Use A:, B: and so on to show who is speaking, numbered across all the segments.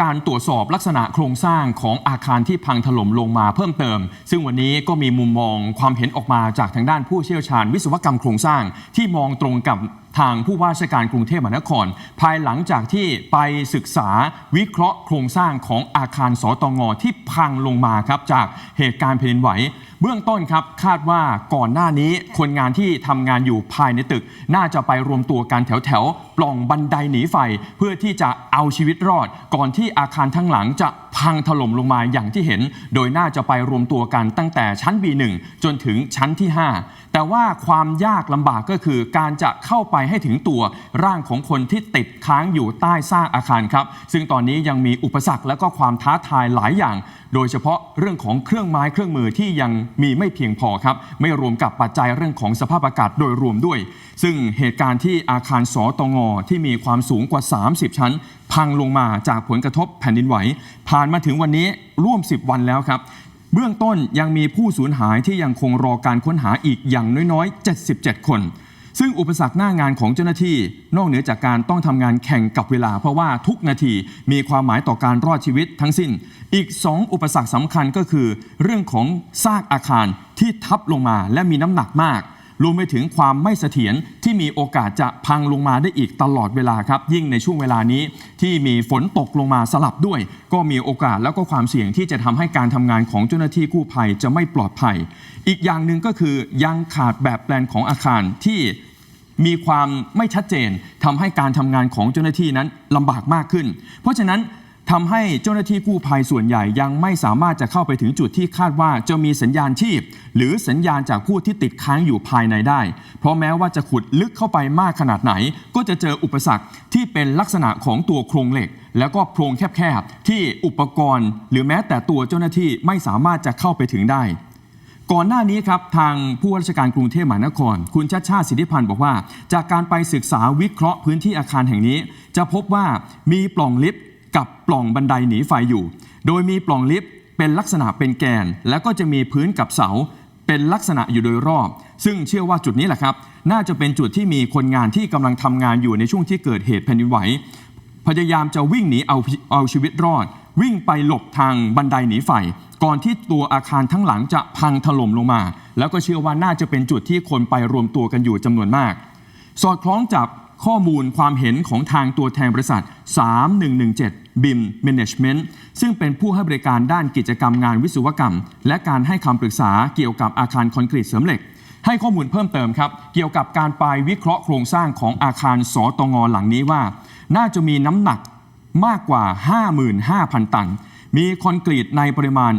A: การตรวจสอบลักษณะโครงสร้างของอาคารที่พังถล่มลงมาเพิ่มเติม ซึ่งวันนี้ก็มีมุมมองความเห็นออกมาจากทางด้านผู้เชี่ยวชาญวิศวกรรมโครงสร้างที่มองตรงกับ ทางผู้ว่าราชการกรุงเทพมหานคร ภายหลังจากที่ไปศึกษาวิเคราะห์โครงสร้างของอาคารสตงที่พังลงมาครับจากเหตุการณ์แผ่นดินไหวเบื้องต้นครับคาดว่าก่อนหน้านี้คนงานที่ทำงานอยู่ภายในตึก น่าจะไปรวมตัวกันแถวแถวๆปล่องบันไดหนีไฟ เพื่อที่จะเอาชีวิตรอด ก่อนที่อาคารทั้งหลังจะพังถล่มลงมาอย่างที่เห็น โดยน่าจะไปรวมตัวกันตั้งแต่ชั้น B1 จนถึงชั้นที่ 5 แต่ว่าความยากลำบากก็คือการจะเข้าไปให้ถึงตัวร่างของคนที่ติดค้างอยู่ใต้ซากอาคารครับ ซึ่งตอนนี้ยังมีอุปสรรคและก็ความท้าทายหลายอย่าง โดยเฉพาะเรื่องของเครื่องไม้เครื่องมือที่ยังมีไม่เพียงพอครับไม่รวมกับปัจจัยเรื่องของสภาพอากาศโดยรวมด้วย ซึ่งเหตุการณ์ที่อาคารสอตงอที่มีความสูงกว่า 30 ชั้น พังลงมาจากผลกระทบแผ่นดินไหว ผ่านมาถึงวันนี้ร่วม 10 วันแล้วครับเบื้องต้นยังมีผู้สูญหายที่ยังคงรอการค้นหาอีกอย่างน้อยๆ 77 คน ซึ่งอุปสรรคหน้างานของเจ้าหน้าที่นอกเหนือจากการต้องทำงานแข่งกับเวลา เพราะว่าทุกนาทีมีความหมายต่อการรอดชีวิตทั้งสิ้น อีก 2 อุปสรรคสำคัญก็คือ เรื่องของซากอาคารที่ทับลงมาและมีน้ำหนักมาก รวมไปถึงความไม่เสถียรที่มีโอกาสจะพังลงมาได้อีกตลอดเวลาครับ ยิ่งในช่วงเวลานี้ที่มีฝนตกลงมาสลับด้วย ก็มีโอกาสแล้วก็ความเสี่ยงที่จะทำให้การทำงานของเจ้าหน้าที่กู้ภัยจะไม่ปลอดภัย อีกอย่างหนึ่งก็คือยังขาดแบบแปลนของอาคารที่มีความไม่ชัดเจนทำให้การทำงานของเจ้าหน้าที่นั้นลำบากมากขึ้น เพราะฉะนั้น ทำให้เจ้าหน้าที่กู้ภัยส่วนใหญ่ยังไม่สามารถจะเข้าไปถึงจุดที่คาดว่าจะมีสัญญาณชีพ หรือสัญญาณจากผู้ที่ติดค้างอยู่ภายในได้ เพราะแม้ว่าจะขุดลึกเข้าไปมากขนาดไหน ก็จะเจออุปสรรคที่เป็นลักษณะของตัวโครงเหล็ก แล้วก็โพรงแคบๆที่อุปกรณ์ หรือแม้แต่ตัวเจ้าหน้าที่ไม่สามารถจะเข้าไปถึงได้ก่อนหน้านี้ครับ ทางผู้ว่าราชการกรุงเทพมหานคร คุณชัดชาติสิทธิพันธ์บอกว่า จากการไปศึกษาวิเคราะห์พื้นที่อาคารแห่งนี้ จะพบว่ามีปล่องลิฟต์ กับปล่องบันไดหนีไฟอยู่ โดยมีปล่องลิฟต์เป็นลักษณะเป็นแกน แล้วก็จะมีพื้นกับเสาเป็นลักษณะอยู่โดยรอบ ซึ่งเชื่อว่าจุดนี้แหละครับ น่าจะเป็นจุดที่มีคนงานที่กำลังทำงานอยู่ในช่วงที่เกิดเหตุแผ่นดินไหว พยายามจะวิ่งหนีเอาเอาชีวิตรอด วิ่งไปหลบทางบันไดหนีไฟ ก่อนที่ตัวอาคารทั้งหลังจะพังถล่มลงมา แล้วก็เชื่อว่าน่าจะเป็นจุดที่คนไปรวมตัวกันอยู่จำนวนมาก สอดคล้องกับ ข้อมูลความเห็นของทางตัวแทนบริษัท 3117 BIM Management ซึ่งเป็นผู้ให้บริการด้านกิจกรรมงานวิศวกรรม และการให้คำปรึกษาเกี่ยวกับอาคารคอนกรีตเสริมเหล็ก ให้ข้อมูลเพิ่มเติมครับ เกี่ยวกับการไปวิเคราะห์โครงสร้างของอาคารสตงหลังนี้ว่า น่าจะมีน้ำหนักมากกว่า 55,000 ตัน มีคอนกรีตในปริมาณ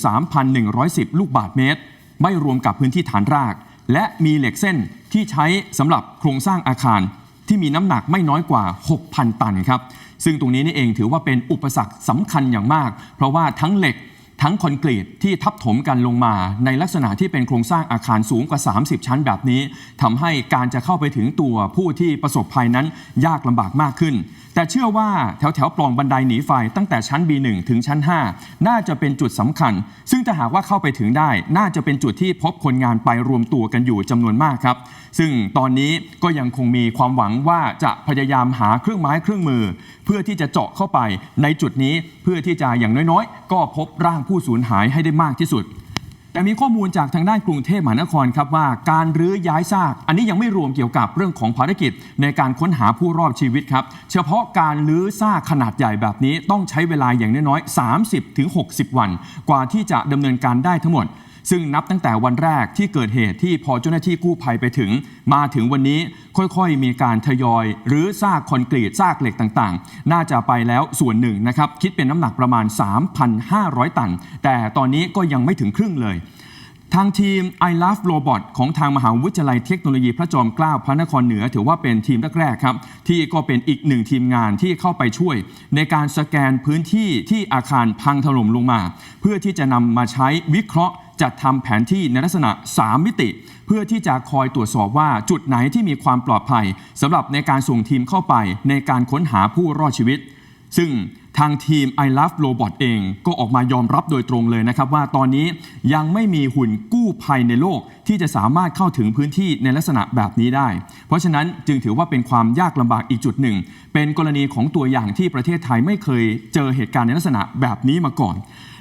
A: 23,110 ลูกบาศก์เมตร ไม่รวมกับพื้นที่ฐานราก และมีเหล็กเส้นที่ใช้สำหรับโครงสร้างอาคารที่มีน้ำหนักไม่น้อยกว่า 6,000 ตันครับ ซึ่งตรงนี้นี่เองถือว่าเป็นอุปสรรคสำคัญอย่างมาก เพราะว่าทั้งเหล็ก ทั้งคอนกรีตที่ทับถมกันลงมา ในลักษณะที่เป็นโครงสร้างอาคารสูงกว่า 30 ชั้นแบบนี้ทำให้การจะเข้าไปถึงตัวผู้ที่ประสบภัยนั้นยากลำบากมากขึ้น แต่เชื่อว่าแถวแถวๆปล่องบันไดหนีไฟตั้งแต่ชั้น B1 ถึงชั้น 5 น่าจะเป็นจุดสำคัญ ซึ่งถ้าหากว่าเข้าไปถึงได้ น่าจะเป็นจุดที่พบคนงานไปรวมตัวกันอยู่จำนวนมากครับ ซึ่งตอนนี้ก็ยังคงมีความหวังว่าจะพยายามหาเครื่องไม้เครื่องมือ เพื่อที่จะเจาะเข้าไปในจุดนี้เพื่อที่จะอย่างน้อยๆ ก็พบร่างผูู้้สูญหายให้ได้มากที่สุด แต่มีข้อมูลจากทางด้านกรุงเทพมหานครครับว่าการรื้อย้ายซาก อันนี้ยังไม่รวมเกี่ยวกับเรื่องของภารกิจในการค้นหาผู้รอดชีวิตครับ เฉพาะการรื้อซากขนาดใหญ่แบบนี้ต้องใช้เวลาอย่างน้อยๆ 30ถึง60 วัน กว่าที่จะดำเนินการได้ทั้งหมด ซึ่งนับตั้งแต่วันแรกที่เกิดเหตุที่พอเจ้าหน้าที่กู้ภัยไปถึง มาถึงวันนี้ค่อยๆ มีการทยอยหรือซากคอนกรีตซากเหล็กต่างๆ น่าจะไปแล้วส่วนหนึ่งนะครับคิดเป็นน้ำหนักประมาณ 3,500 ตัน แต่ตอนนี้ก็ยังไม่ถึงครึ่งเลย ทางทีม I Love Robot ของทางมหาวิทยาลัยเทคโนโลยีพระจอมเกล้าพระนครเหนือ ถือว่าเป็นทีมแรกๆครับ ที่ก็เป็นอีกหนึ่งทีมงานที่เข้าไปช่วย ในการสแกนพื้นที่ที่อาคารพังถล่มลงมา เพื่อที่จะนำมาใช้วิเคราะห์จัดทำแผนที่ในลักษณะ 3 มิติ เพื่อที่จะคอยตรวจสอบว่าจุดไหนที่มีความปลอดภัยสำหรับในการส่งทีมเข้าไปในการค้นหาผู้รอดชีวิต ซึ่งทางทีม I Love Robot เองก็ออกมายอมรับโดยตรงเลยนะครับ ว่าตอนนี้ยังไม่มีหุ่นกู้ภัยในโลก ที่จะสามารถเข้าถึงพื้นที่ในลักษณะแบบนี้ได้ เพราะฉะนั้นจึงถือว่าเป็นความยากลำบากอีกจุดหนึ่ง เป็นกรณีของตัวอย่างที่ประเทศไทยไม่เคยเจอเหตุการณ์ในลักษณะแบบนี้มาก่อน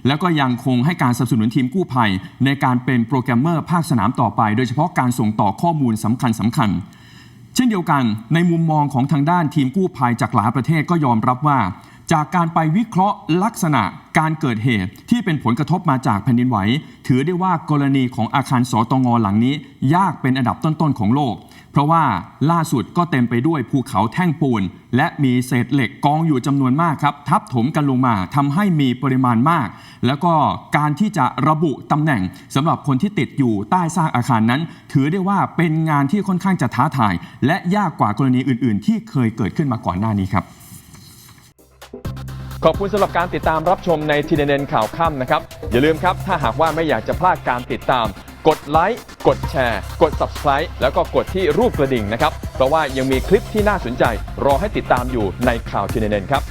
A: แล้วก็ยังคงให้การสนับสนุนทีมกู้ภัย ในการเป็นโปรแกรมเมอร์ภาคสนามต่อไป โดยเฉพาะการส่งต่อข้อมูลสำคัญสำคัญ เช่นเดียวกันในมุมมองของทางด้านทีมกู้ภัยจากหลายประเทศก็ยอมรับว่า จากการไปวิเคราะห์ลักษณะการเกิดเหตุที่เป็นผลกระทบมาจากแผ่นดินไหว ถือได้ว่ากรณีของอาคารสตงหลังนี้ ยากเป็นอันดับต้นๆของโลก เพราะว่าล่าสุดก็เต็มไปด้วยภูเขาแท่งปูน และมีเศษเหล็กกองอยู่จำนวนมากครับ ทับถมกันลงมาทำให้มีปริมาณมาก แล้วก็การที่จะระบุตำแหน่งสำหรับคนที่ติดอยู่ใต้ซากอาคารนั้น ถือได้ว่าเป็นงานที่ค่อนข้างจะท้าทาย และยากกว่ากรณีอื่น ๆ ที่เคยเกิดขึ้นมาก่อนหน้านี้ครับ
B: ขอบคุณสำหรับการติดตามรับชมในทีเด็นข่าวค่ำนะครับอย่าลืมครับถ้าหากว่าไม่อยากจะพลาดการติดตาม กดไลค์กดแชร์ กด Subscribe แล้วก็กดที่รูปกระดิ่งนะครับ เพราะว่ายังมีคลิปที่น่าสนใจ รอให้ติดตามอยู่ในข่าวทีเนนครับ